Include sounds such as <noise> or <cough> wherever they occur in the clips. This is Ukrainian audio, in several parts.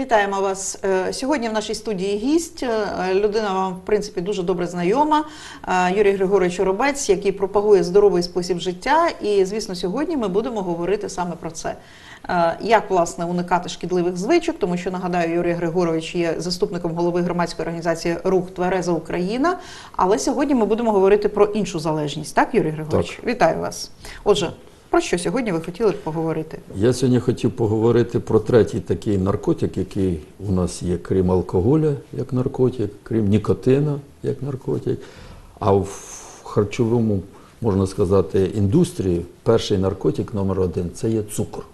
Вітаємо вас Е, сьогодні. В нашій студії гість. Е, Людина вам в принципі дуже добре знайома. Е, Юрій Григорович Робець, який пропагує здоровий спосіб життя. І звісно, сьогодні ми будемо говорити саме про це. Як власне уникати шкідливих звичок, тому що нагадаю, Юрій Григорович є заступником голови громадської організації Рух Твереза Україна. Але сьогодні ми будемо говорити про іншу залежність. Так, Юрій Григорович? Вітаю вас. Отже, про що сьогодні ви хотіли б поговорити? Я сьогодні хотів поговорити про третій такий наркотик, який у нас є, крім алкоголя, як наркотик, крім нікотина, як наркотик. А в харчовому, можна сказати, індустрії перший наркотик номер один це є цукор.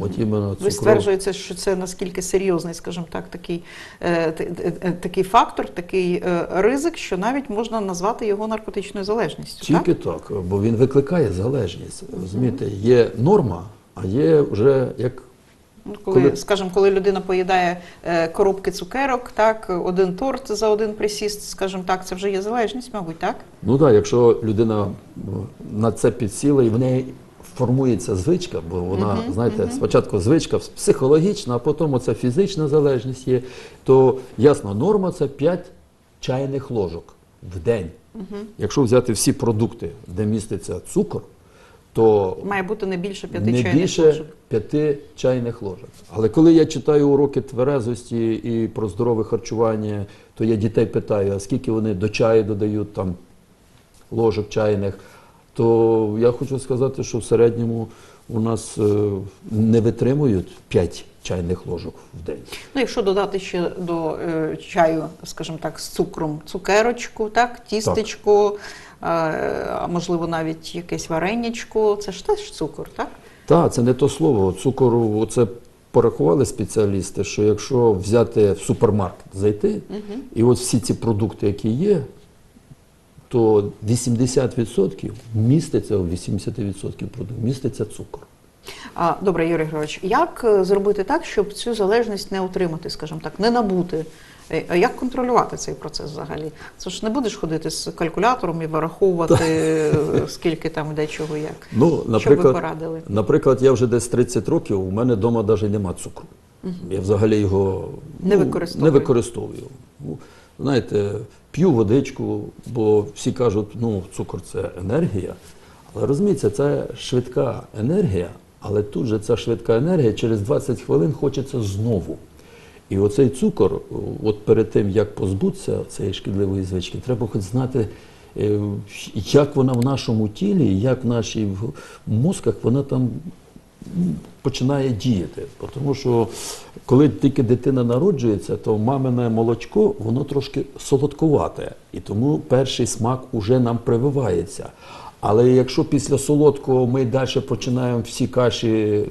От іменно Ви стверджуєте, що це наскільки серйозний, скажімо так, такий, е, е, такий фактор, такий е, ризик, що навіть можна назвати його наркотичною залежністю. Тільки Так? так? бо він викликає залежність. Розумієте, є норма, а є вже як Ну, Коли, коли- скажімо, коли людина поїдає е, коробки цукерок, так, один торт за один присіст, скажімо так, це вже є залежність, мабуть, так? Ну так, якщо людина ну, на це підсіла і в неї формується звичка, бо вона, знаєте, спочатку звичка психологічна, а потім оця фізична залежність є, то ясно, норма це 5 чайних ложок в день. Якщо взяти всі продукти, де міститься цукор, то Має бути не більше п'яти не чайних більше ложок. п'яти чайних ложок. Але коли я читаю уроки тверезості і про здорове харчування, то я дітей питаю, а скільки вони до чаю додають там ложок чайних, то я хочу сказати, що в середньому у нас е, не витримують 5 чайних ложок в день. Ну, якщо додати ще до е, чаю, скажімо так, з цукром цукерочку, так, тістечку, е, а можливо навіть якесь варенячко, це ж теж цукор, так? Так, це не то слово. Цукору, оце порахували спеціалісти, що якщо взяти в супермаркет, зайти, і от всі ці продукти, які є, то 80% міститься, у 80% продуктів міститься цукор. А, добре, Юрій Григорович, як е, зробити так, щоб цю залежність не отримати, скажімо так, не набути? Е, а Як контролювати цей процес взагалі? Це ж не будеш ходити з калькулятором і вираховувати, е, скільки там де чого як. Ну, Що ви порадили? наприклад, я вже десь 30 років, у мене вдома навіть нема цукру. Я взагалі його Не ну, використовую. Не використовую. Знаєте, п'ю водичку, бо всі кажуть, ну, цукор це енергія. Але розумієте, це швидка енергія, але тут же ця швидка енергія через 20 хвилин хочеться знову. І оцей цукор, от перед тим, як позбутися цієї шкідливої звички, треба хоч знати, е, як вона в нашому тілі, як в нашій мозках вона там починає діяти. Тому що коли тільки дитина народжується, то мамине молочко воно трошки солодкувате. І тому перший смак уже нам прививається. Але якщо після солодкого ми далі починаємо всі каші е,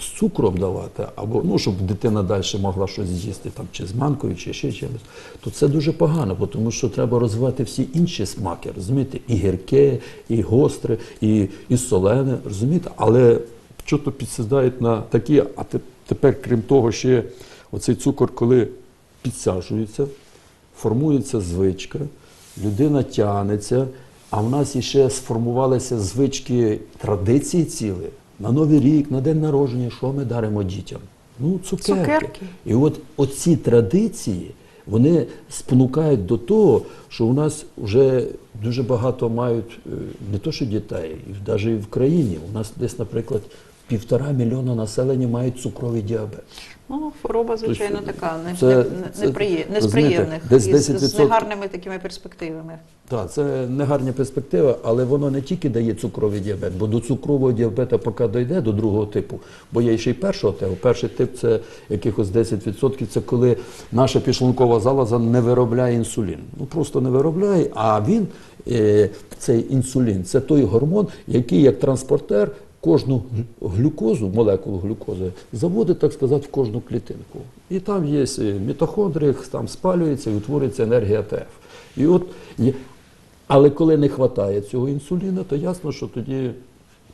з цукром давати, або ну, щоб дитина далі могла щось з'їсти там, чи з манкою, чи ще чимось, то це дуже погано, тому що треба розвивати всі інші смаки, розумієте, і гірке, і гостре, і, і солене, розумієте? Але що то підсідають на такі, а тепер, крім того, ще оцей цукор, коли підсаджується, формується звичка, людина тягнеться, а в нас іще сформувалися звички традиції цілі. На Новий рік, на день народження, що ми даримо дітям? Ну, цукерки. Цукерки. І от оці традиції, вони спонукають до того, що у нас вже дуже багато мають е, не то, що дітей, навіть і в країні. У нас десь, наприклад, півтора мільйона населення мають цукровий діабет. Ну, хвороба, звичайно, Тобто, така не, це- не, не, це, неприє- не з розумієте, приємних, десь і з, з 10% негарними такими перспективами. Так, це негарні перспективи, але воно не тільки дає цукровий діабет, бо до цукрового діабета поки дійде до другого типу, бо є ще й першого типу. Перший тип це якихось 10%, це коли наша підшлункова залоза не виробляє інсулін. Ну просто не виробляє, а він, е, цей інсулін, це той гормон, який як транспортер кожну глюкозу, молекулу глюкози, заводить, так сказати, в кожну клітинку. І там є е, мітохондрії, там спалюється і утворюється енергія ТФ. І от але коли не вистачає цього інсуліну, то ясно, що тоді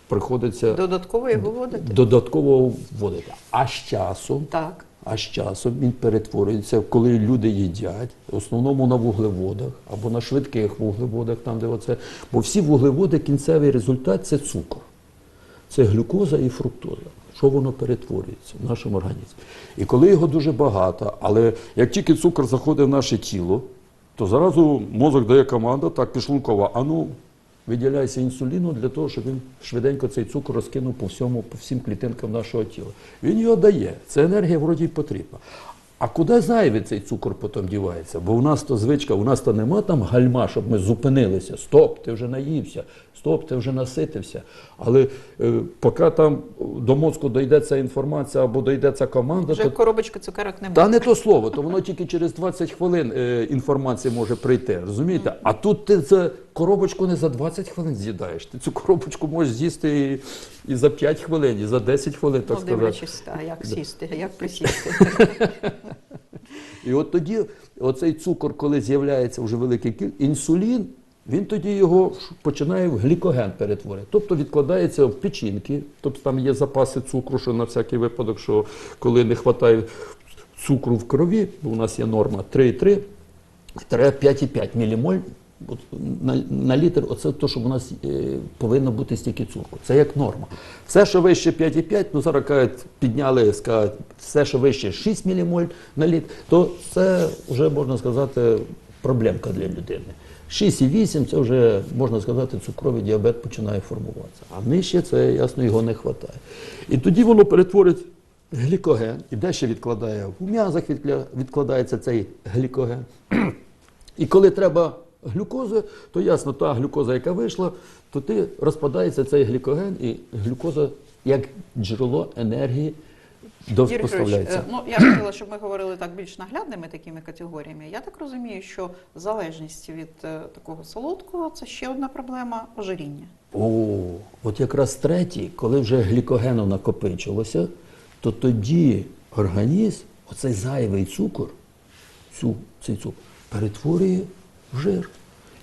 приходиться Додатково його вводити? додатково вводити. А з часом, Так. а з часом він перетворюється, коли люди їдять, в основному на вуглеводах або на швидких вуглеводах, там де оце. Бо всі вуглеводи, кінцевий результат це цукор. Це глюкоза і фруктоза. що воно перетворюється в нашому організмі. І коли його дуже багато, але як тільки цукор заходить в наше тіло, то зразу мозок дає команду, так, підшлункова, а ну, виділяйся інсуліну для того, щоб він швиденько цей цукор розкинув по всьому, по всім клітинкам нашого тіла. Він його дає. Це енергія вроді потрібна. А куди зайвий цей цукор потім дівається? Бо у нас то звичка, у нас то нема там гальма, щоб ми зупинилися. Стоп, ти вже наївся, стоп, ти вже наситився. Але е, поки там до мозку дійде ця інформація або дійде ця команда, Вже то коробочки цукерок немає. та не то слово, то воно тільки через 20 хвилин е, інформація може прийти. Розумієте? А тут ти це коробочку не за 20 хвилин з'їдаєш. Ти цю коробочку можеш з'їсти і, і за 5 хвилин, і за 10 хвилин, так сказати. дивлячись, а як <laughs> сісти, як присісти. І от тоді оцей цукор, коли з'являється вже великий кількість, інсулін, він тоді його починає в глікоген перетворити. Тобто відкладається в печінки, тобто там є запаси цукру, що на всякий випадок, що коли не вистачає цукру в крові, бо у нас є норма 3,3, треба 5,5 мілімоль на, на літр, оце те, що у нас е, повинно бути стільки цукру. Це як норма. Все, що вище 5,5, ну зараз кажуть, підняли, скажуть, все, що вище 6 мілімоль на літр, то це вже можна сказати проблемка для людини. 6,8 це вже, можна сказати, цукровий діабет починає формуватися. А нижче це, ясно, його не вистачає. І тоді воно перетворить глікоген, і дещо відкладає в м'язах, відкладається цей глікоген. <clears throat> І коли треба глюкози, то ясно, та глюкоза, яка вийшла, то ти розпадається цей глікоген, і глюкоза як джерело енергії Юрій Григорович, е, ну я хотіла, щоб ми говорили так більш наглядними такими категоріями. Я так розумію, що залежність від е, такого солодкого це ще одна проблема ожиріння. О, от якраз третій, коли вже глікогену накопичилося, то тоді організм, оцей зайвий цукор, цю, цей цукор, перетворює жир.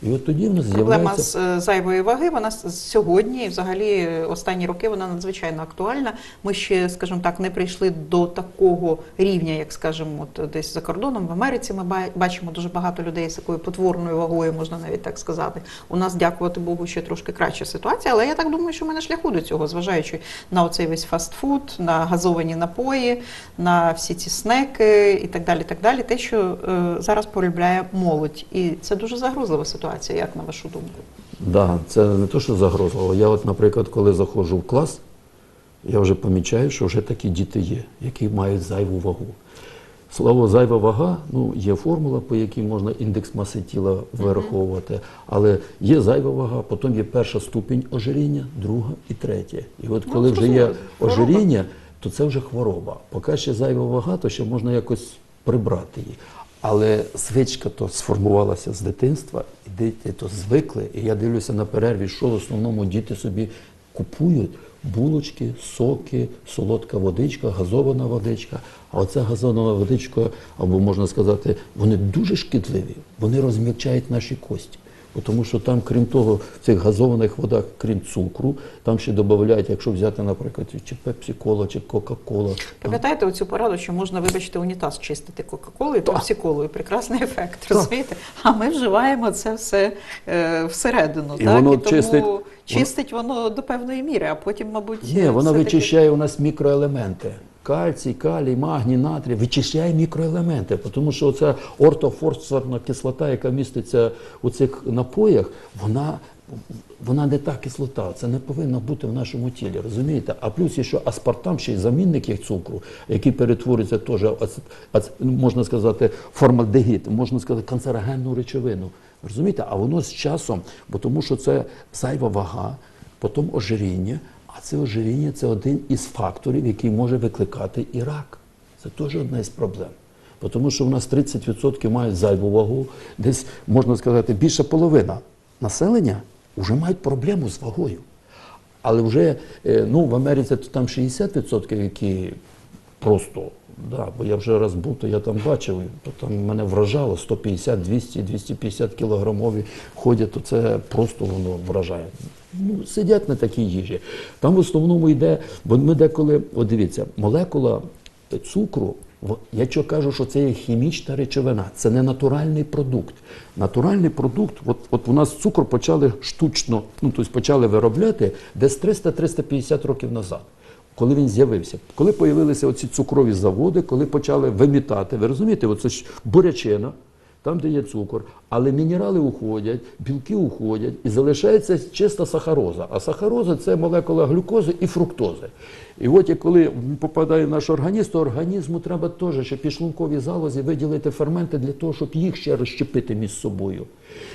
І от тоді в нас Проблема з е, зайвої ваги, вона сьогодні, взагалі останні роки, вона надзвичайно актуальна. Ми ще, скажімо так, не прийшли до такого рівня, як скажімо, от десь за кордоном в Америці. Ми бачимо дуже багато людей з такою потворною вагою, можна навіть так сказати. У нас, дякувати Богу, ще трошки краща ситуація, але я так думаю, що ми на шляху до цього, зважаючи на оцей весь фастфуд, на газовані напої, на всі ці снеки і так далі. Так далі. Те, що е, зараз полюбляє молодь, і це дуже загрозлива ситуація. Як на вашу думку? Да, це не те, що загрозливо. Я, от, наприклад, коли заходжу в клас, я вже помічаю, що вже такі діти є, які мають зайву вагу. Слово зайва вага, ну, є формула, по якій можна індекс маси тіла вираховувати, але є зайва вага, потім є перша ступінь ожиріння, друга і третя. І от Ну, коли вже є ожиріння, то це вже хвороба. Поки ще зайва вага, то ще можна якось прибрати її. Але звичка то сформувалася з дитинства, і діти то звикли. І я дивлюся на перерві, що в основному діти собі купують булочки, соки, солодка водичка, газована водичка. А оця газована водичка, або можна сказати, вони дуже шкідливі, вони розм'якчають наші кості. Тому що там, крім того, в цих газованих водах, крім цукру, там ще додають, якщо взяти, наприклад, чи пепсі-кола, чи кока-кола. Пам'ятаєте оцю пораду, що можна, вибачте, унітаз чистити Кока-Колою, пепсі-колою. Прекрасний ефект, розумієте? А ми вживаємо це все е, всередину. І так? воно і тому чистить- чистить воно до певної міри, а потім, мабуть, Ні, все-таки- вичищає у нас мікроелементи. Кальцій, калій, магній, натрій вичищає мікроелементи, тому що оця ортофосфорна кислота, яка міститься у цих напоях, вона, вона не та кислота, це не повинно бути в нашому тілі, розумієте? А плюс є що аспартам, ще й замінник їх цукру, який перетворюється теж, можна сказати, формальдегід, можна сказати, канцерогенну речовину. Розумієте? А воно з часом, бо тому що це зайва вага, потім ожиріння, а це ожиріння це один із факторів, який може викликати і рак. Це теж одна із проблем. Тому що в нас 30% мають зайву вагу, десь, можна сказати, більша половина населення вже мають проблему з вагою. Але вже е, ну, в Америці то там 60%, які просто, да, бо я вже раз був, то я там бачив, то там мене вражало 150, 200, 250 кілограмові ходять, то це просто воно вражає. Ну, сидять на такій їжі. Там в основному йде, бо ми деколи, от дивіться, молекула цукру, я що кажу, що це є хімічна речовина, це не натуральний продукт. Натуральний продукт, от, от у нас цукор почали штучно, ну тобто почали виробляти десь 300-350 років назад. Коли він з'явився. Коли появилися оці цукрові заводи, коли почали вимітати, ви розумієте, оце ж бурячина, там, де є цукор, але мінерали уходять, білки уходять і залишається чиста сахароза. А сахароза це молекула глюкози і фруктози. І от коли попадає в наш організм, то організму треба теж, щоб підшлункові залозі виділити ферменти для того, щоб їх ще розщепити між собою.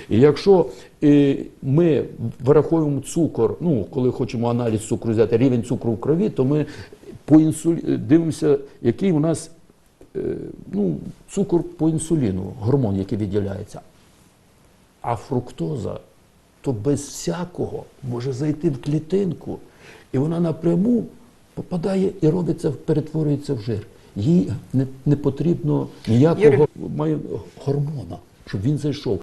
І якщо е, ми враховуємо цукор, ну коли хочемо аналіз цукру взяти, рівень цукру в крові, то ми по інсулі... дивимося, який у нас ну, цукор по інсуліну, гормон, який виділяється. А фруктоза то без всякого може зайти в клітинку, і вона напряму попадає і робиться, перетворюється в жир. Їй не, не потрібно ніякого має гормона, щоб він зайшов.